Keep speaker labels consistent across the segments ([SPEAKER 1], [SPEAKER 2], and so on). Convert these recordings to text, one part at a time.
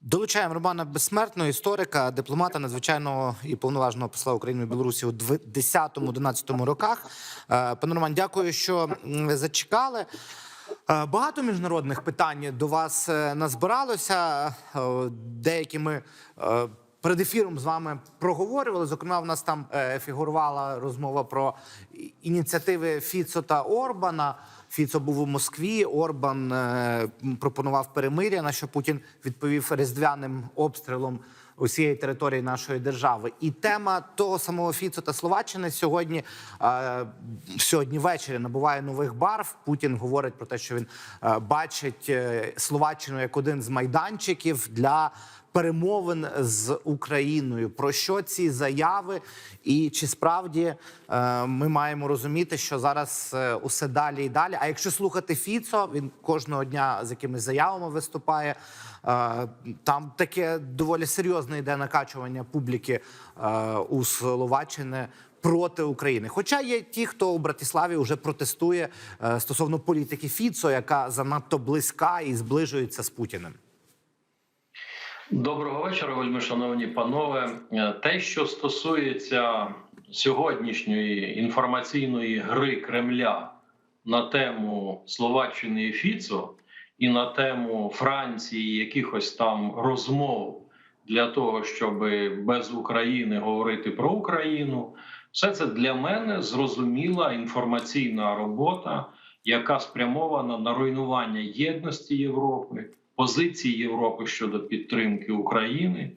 [SPEAKER 1] Долучаємо Романа Безсмертного, історика, дипломата, надзвичайного і повноважного посла України в Білорусі у 10-11 роках. Е, Пане Роман, дякую, що зачекали. Е, Багато міжнародних питань до вас е, назбиралося. Деякі ми перед ефіром з вами проговорювали. Зокрема, в нас там е, фігурувала розмова про ініціативи Фіцо та Орбана. Фіцо був у Москві. Орбан е, пропонував перемиря, на що Путін відповів різдвяним обстрілом усієї території нашої держави. І тема того самого Фіцо та Словаччини сьогодні е, сьогодні ввечері набуває нових барв. Путін говорить про те, що він бачить Словаччину як один з майданчиків для перемовин з Україною. Про що ці заяви, і чи справді е, ми маємо розуміти, що зараз е, усе далі і далі? А якщо слухати Фіцо, він кожного дня з якимись заявами виступає. Е, Там таке доволі серйозне йде накачування публіки у Словаччини проти України. Хоча є ті, хто у Братиславі вже протестує стосовно політики Фіцо, яка занадто близька і зближується з Путіним.
[SPEAKER 2] Доброго вечора, вельми шановні панове. Е, Те, що стосується сьогоднішньої інформаційної гри Кремля на тему Словаччини і Фіцо, і на тему Франції, якихось там розмов для того, щоб без України говорити про Україну, все це для мене зрозуміла інформаційна робота, яка спрямована на руйнування єдності Європи позиції Європи щодо підтримки України,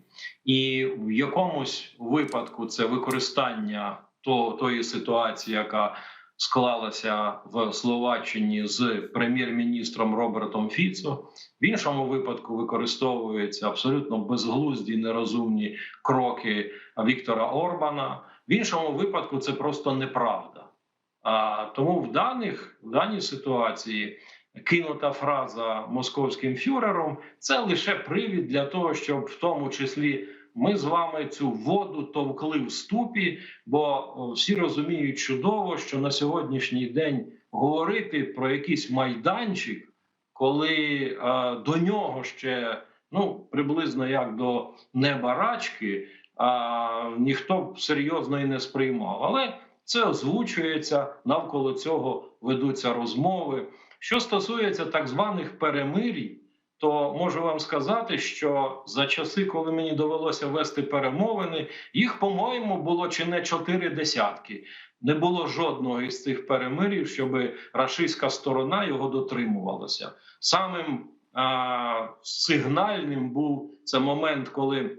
[SPEAKER 2] і в якомусь випадку це використання то, тої ситуації, яка склалася в Словаччині з прем'єр-міністром Робертом Фіцо. В іншому випадку використовуються абсолютно безглузді нерозумні кроки Віктора Орбана. В іншому випадку це просто неправда. А тому в даних в даній ситуації кинута фраза московським фюрером це лише привід для того, щоб в тому числі ми з вами цю воду товкли в ступі, бо всі розуміють чудово, що на сьогоднішній день говорити про якийсь майданчик, коли е, до нього ще ну приблизно як до неба рачки, а ніхто серйозно і не сприймав. Але це озвучується навколо цього ведуться розмови. Що стосується так званих перемирій, то можу вам сказати, що за часи, коли мені довелося вести перемовини, їх, по-моєму, було чи не чотири десятки. Не було жодного із цих перемирів, щоб рашистська сторона його дотримувалася. Самим а, сигнальним був це момент, коли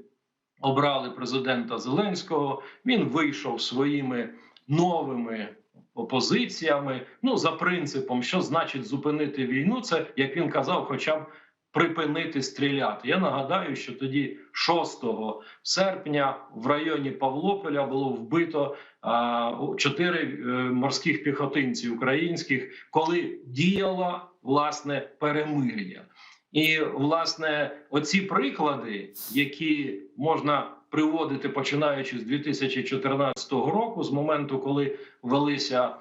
[SPEAKER 2] обрали президента Зеленського. Він вийшов своїми новими опозиціями. Ну за принципом, що значить зупинити війну, це як він казав, хоча б припинити стріляти. Я нагадаю, що тоді, 6 серпня, в районі Павлополя було вбито чотири е, морських піхотинців українських, коли діяло власне перемир'я. І власне оці приклади, які можна приводити починаючи з 2014 року, з моменту, коли велися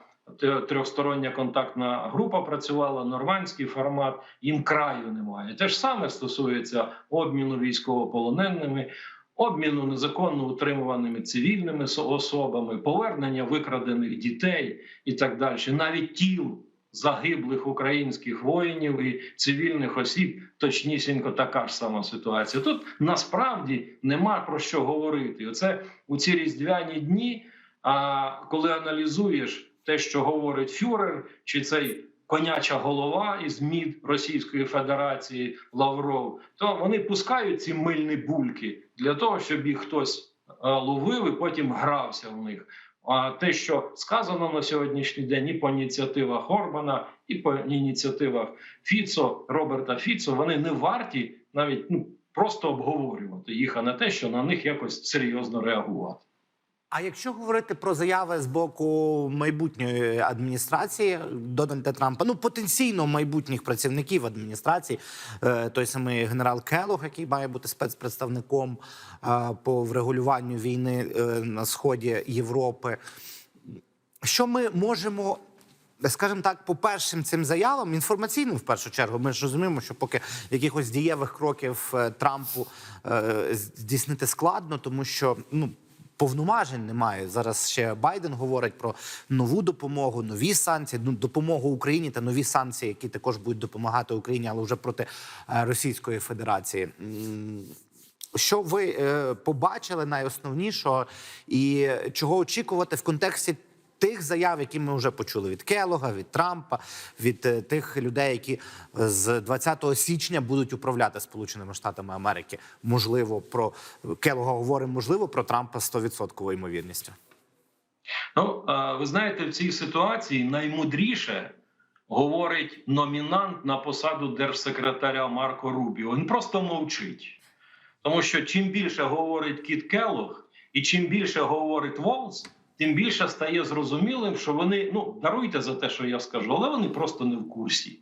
[SPEAKER 2] трьохстороння контактна група, працювала нормандський формат, їм краю немає. Те ж саме стосується обміну військовополоненими. Обміну незаконно утримуваними цивільними со- особами, повернення викрадених дітей і так далі, навіть тіл загиблих українських воїнів і цивільних осіб, точнісінько така ж сама ситуація. Тут насправді нема про що говорити. Оце у ці різдвяні дні. А коли аналізуєш те, що говорить Фюрер, чи цей коняча голова із МІД Російської Федерації Лавров, то вони пускають ці мильні бульки для того, щоб їх хтось ловив і потім грався в них. Те, що сказано на сьогоднішній день, і по ініціативах Орбана, і по ініціативах Фіцо, Роберта Фіцо, вони не варті навіть ну просто обговорювати їх, а не те, що на них якось серйозно реагувати.
[SPEAKER 1] А якщо говорити про заяви з боку майбутньої адміністрації Дональда Трампа, ну потенційно майбутніх працівників адміністрації, е, той самий генерал Келог, який має бути спецпредставником е, по врегулюванню війни е, на сході Європи, що ми можемо Скажімо так, по першим цим заявам, інформаційним в першу чергу, ми ж розуміємо, що поки якихось дієвих кроків Трампу здійснити складно, тому що ну. Повноважень немає зараз. Ще Байден говорить про нову допомогу, нові санкції, ну допомогу Україні та нові санкції, які також будуть допомагати Україні, але вже проти е, Російської Федерації. Що ви е, побачили найосновнішого і чого очікувати в контексті тих заяв, які ми вже почули від Келога, від Трампа, від е, тих людей, які з 20 січня будуть управляти Сполученими Штатами Америки? Можливо, про Келога говоримо, можливо, про Трампа 100% ймовірністю.
[SPEAKER 2] Ну, е, ви знаєте, в цій ситуації наймудріше говорить номінант на посаду держсекретаря Марко Рубіо. Він просто мовчить. Тому що чим більше говорить Кіт Келлог і чим більше говорить Волц, тим більше стає зрозумілим, що вони ну даруйте за те, що я скажу, але вони просто не в курсі.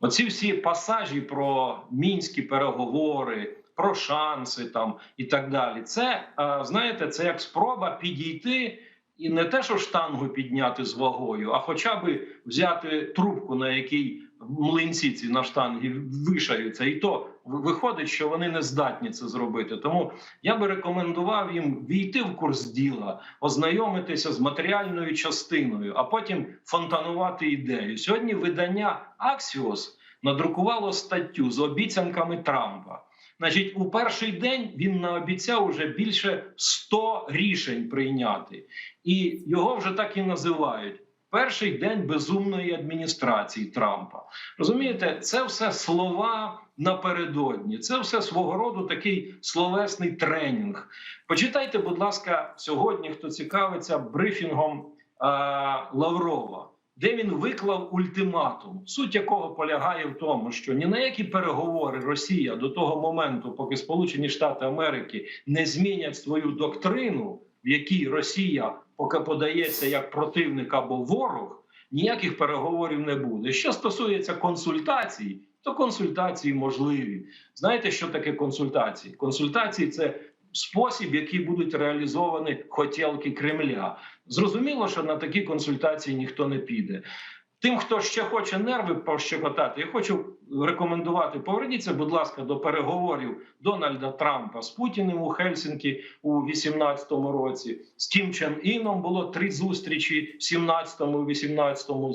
[SPEAKER 2] Оці всі пасажі про мінські переговори, про шанси там і так далі. Це е, знаєте, це як спроба підійти і не те, що штангу підняти з вагою, а хоча б взяти трубку, на якій млинці ці на штангі вишаються, і то виходить, що вони не здатні це зробити. Тому я би рекомендував їм війти в курс діла, ознайомитися з матеріальною частиною, а потім фонтанувати ідею. Сьогодні видання Axios надрукувало статтю з обіцянками Трампа. Значить, у перший день він наобіцяв уже більше 100 рішень прийняти, і його вже так і називають. Перший день безумної адміністрації Трампа. Розумієте, це все слова напередодні. Це все свого роду такий словесний тренінг. Почитайте, будь ласка, сьогодні, хто цікавиться брифінгом е- Лаврова, де він виклав ультиматум, суть якого полягає в тому, що ні на які переговори Росія до того моменту, поки Сполучені Штати Америки не змінять свою доктрину, в якій Росія поки подається як противник або ворог, ніяких переговорів не буде. Що стосується консультацій, то консультації можливі. Знаєте, що таке консультації? Консультації це спосіб, який будуть реалізовані хотілки Кремля. Зрозуміло, що на такі консультації ніхто не піде. Тим, хто ще хоче нерви пощекотати, я хочу рекомендувати. Поверніться, будь ласка, до переговорів Дональда Трампа з Путіним у Хельсінкі у 18-му році. З Кім Чен Іном було три зустрічі в 17-му 18-му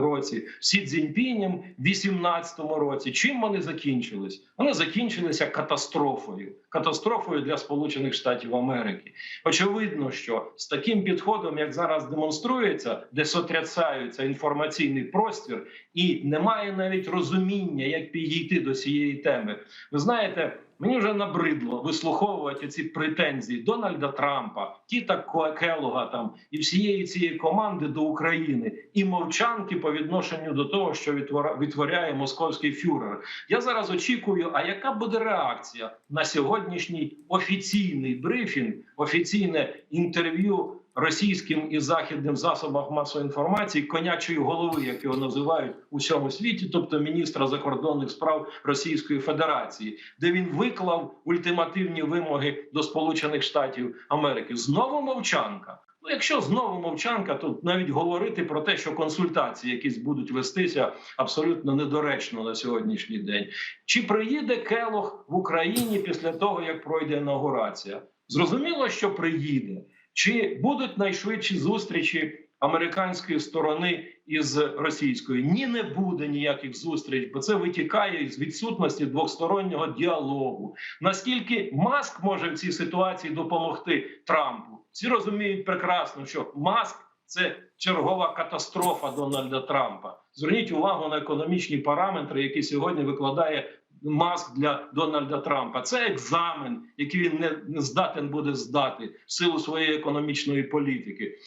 [SPEAKER 2] році. З Сі Цзіньпінем в 18-му році. Чим вони закінчились? Вони закінчилися катастрофою. Катастрофою для Сполучених Штатів Америки. Очевидно, що з таким підходом, як зараз демонструється, де сотрясаються інформаційний простір, і немає навіть розуміння, як підійти до цієї теми. Ви знаєте, мені вже набридло вислуховувати ці претензії Дональда Трампа, Кіта Ко- Келлога там і всієї цієї команди до України і мовчанки по відношенню до того, що відтворяє московський фюрер. Я зараз очікую, а яка буде реакція на сьогоднішній офіційний брифінг, офіційне інтерв'ю російським і західним засобам масової інформації конячої голови, як його називають у всьому світі, тобто міністра закордонних справ Російської Федерації, де він виклав ультимативні вимоги до Сполучених Штатів Америки. Знову мовчанка. Ну, якщо знову мовчанка, то навіть говорити про те, що консультації якісь будуть вестися абсолютно недоречно на сьогоднішній день. Чи приїде Келох в Україні після того, як пройде інаугурація? Зрозуміло, що приїде. Чи будуть найшвидші зустрічі американської сторони із російською? Ні, не буде ніяких зустріч, бо це витікає з відсутності двостороннього діалогу. Наскільки Маск може в цій ситуації допомогти Трампу? Всі розуміють прекрасно, що Маск це чергова катастрофа Дональда Трампа. Зверніть увагу на економічні параметри, які сьогодні викладає Маск для Дональда Трампа. Це екзамен, який він не, здатен буде здати в силу своєї економічної політики.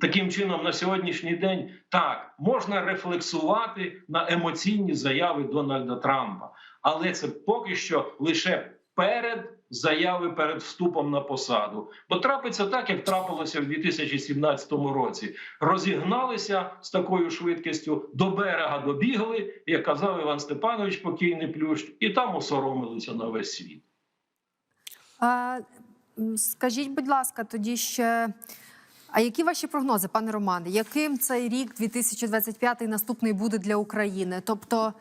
[SPEAKER 2] Таким чином, на сьогоднішній день так можна рефлексувати на емоційні заяви Дональда Трампа, але це поки що лише перед заяви перед вступом на посаду. Бо трапиться так, як трапилося в 2017 році. Розігналися з такою швидкістю, до берега добігли, як казав Іван Степанович, покійний плющ, і там осоромилися на весь світ.
[SPEAKER 3] А, скажіть, будь ласка, тоді ще А які ваші прогнози, пане Романе? Яким цей рік 2025 наступний буде для України? Тобто,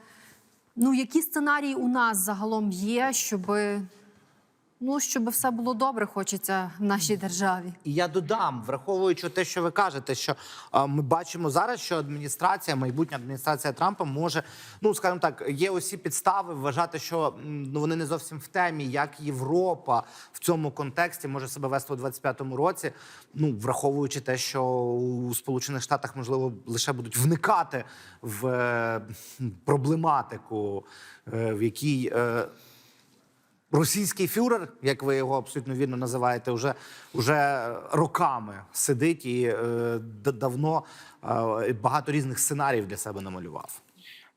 [SPEAKER 3] ну які сценарії у нас загалом є, щоб ну щоб все було добре, хочеться в нашій державі?
[SPEAKER 1] І я додам, враховуючи те, що ви кажете, що а, ми бачимо зараз, що адміністрація, майбутня адміністрація Трампа може, ну скажімо так, є усі підстави вважати, що ну вони не зовсім в темі, як Європа в цьому контексті може себе вести у 25-му році. Ну враховуючи те, що у Сполучених Штатах можливо лише будуть вникати в е, проблематику, е, в якій. е, Російський фюрер, як ви його абсолютно вірно називаєте, вже, вже роками сидить і е, давно е, багато різних сценаріїв для себе намалював.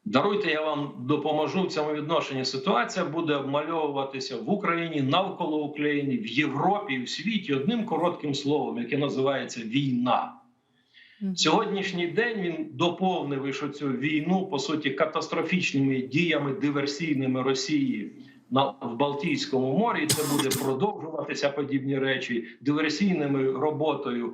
[SPEAKER 2] Даруйте, я вам допоможу в цьому відношенні. Ситуація буде обмальовуватися в Україні, навколо України, в Європі, в світі одним коротким словом, яке називається війна. Сьогоднішній день він доповнив цю війну по суті катастрофічними діями диверсійними Росії на в Балтійському морі. Це буде продовжуватися подібні речі диверсійними роботою е,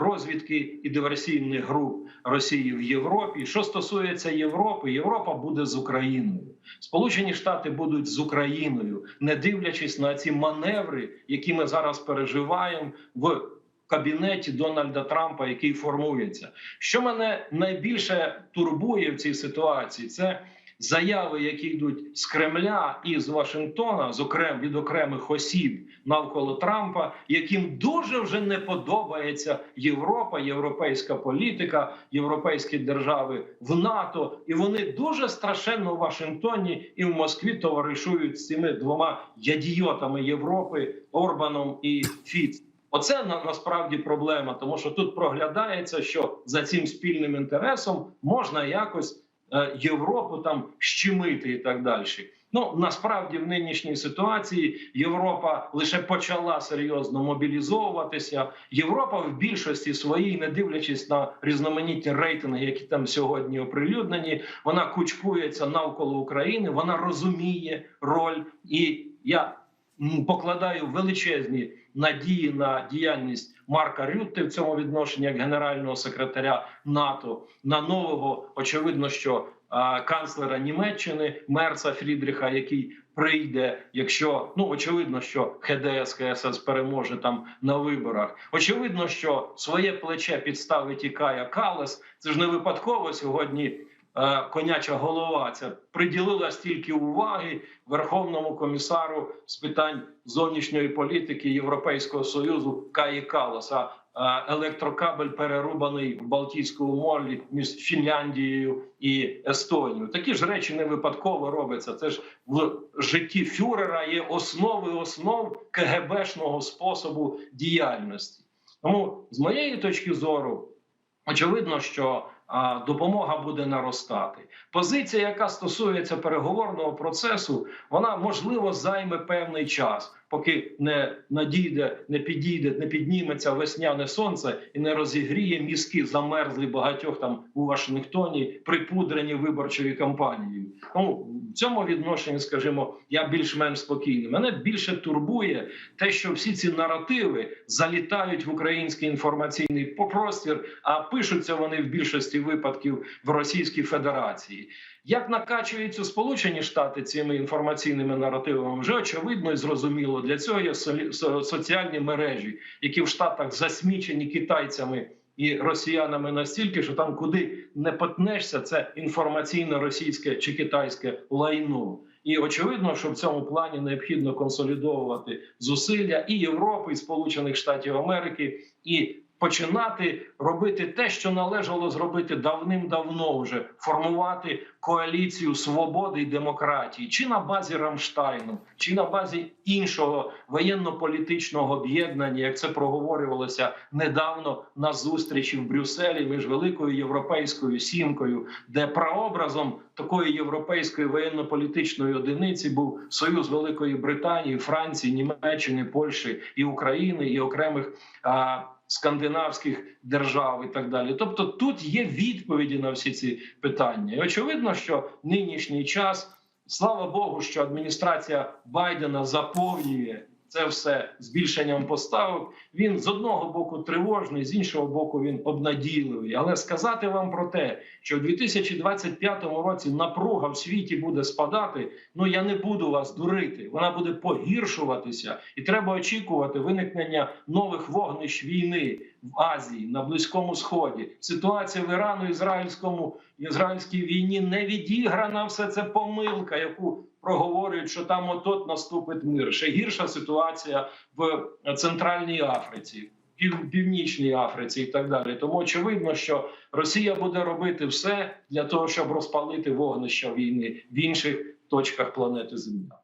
[SPEAKER 2] розвідки і диверсійних груп Росії в Європі. Що стосується Європи, Європа буде з Україною. Сполучені Штати будуть з Україною, не дивлячись на ці маневри, які ми зараз переживаємо в кабінеті Дональда Трампа, який формується. Що мене найбільше турбує в цій ситуації, це заяви, які йдуть з Кремля і з Вашингтона, зокрема від окремих осіб навколо Трампа, яким дуже вже не подобається Європа, європейська політика, європейські держави в НАТО, і вони дуже страшенно в Вашингтоні і в Москві товаришують з цими двома ядіотами Європи Орбаном і Фіц. Оце на, насправді проблема, тому що тут проглядається, що за цим спільним інтересом можна якось Європу там щемити і так далі. Ну насправді в нинішній ситуації Європа лише почала серйозно мобілізовуватися. Європа в більшості своїй, не дивлячись на різноманітні рейтинги, які там сьогодні оприлюднені, вона кучкується навколо України. Вона розуміє роль, і я покладаю величезні надії на діяльність Марка Рютте в цьому відношенні як генерального секретаря НАТО на нового, очевидно, що канцлера Німеччини Мерца Фрідріха, який прийде, якщо ну очевидно, що ХДС КСС переможе там на виборах. Очевидно, що своє плече підставить і Кая Калес. Це ж не випадково сьогодні. Е, Коняча голова ця приділила стільки уваги Верховному комісару з питань зовнішньої політики Європейського союзу Каї Калас. А е, електрокабель перерубаний в Балтійському морі між Фінляндією і Естонією. Такі ж речі не випадково робляться. Це ж в житті фюрера є основи основ КГБшного способу діяльності. Тому з моєї точки зору, очевидно, що допомога буде наростати. Позиція, яка стосується переговорного процесу, вона можливо займе певний час, поки не надійде, не підійде, не підніметься весняне сонце і не розігріє мізки замерзлі багатьох там у Вашингтоні, припудрені виборчою кампанією. Ну в цьому відношенні, скажімо, я більш-менш спокійний. Мене більше турбує те, що всі ці наративи залітають в український інформаційний простір, а пишуться вони в більшості випадків в Російській Федерації. Як накачуються Сполучені Штати цими інформаційними наративами, вже очевидно і зрозуміло. Для цього є соціальні мережі, які в Штатах засмічені китайцями і росіянами настільки, що там куди не потнешся, це інформаційно російське чи китайське лайно. І очевидно, що в цьому плані необхідно консолідовувати зусилля і Європи, і Сполучених Штатів Америки, і починати робити те, що належало зробити давним-давно вже формувати коаліцію свободи і демократії, чи на базі Рамштайну, чи на базі іншого воєнно-політичного об'єднання, як це проговорювалося недавно на зустрічі в Брюсселі між великою європейською сімкою, де прообразом такої європейської воєнно-політичної одиниці був союз Великої Британії, Франції, Німеччини, Польщі і України і окремих. Скандинавських держав і так далі. Тобто, тут є відповіді на всі ці питання. І очевидно, що нинішній час, слава Богу, що адміністрація Байдена заповнює це все збільшенням поставок. Він з одного боку тривожний, з іншого боку, він обнадійливий. Але сказати вам про те, що в 2025 році напруга в світі буде спадати. Ну я не буду вас дурити. Вона буде погіршуватися, і треба очікувати виникнення нових вогнищ війни в Азії на Близькому Сході. Ситуація в Ірану-Ізраїльському ізраїльській війні не відіграна. Все це помилка, яку проговорюють, що там отот наступить мир. Ще гірша ситуація в Центральній Африці. Пів, Північній Африці і так далі. Тому очевидно, що Росія буде робити все для того, щоб розпалити вогнища війни в інших точках планети Земля.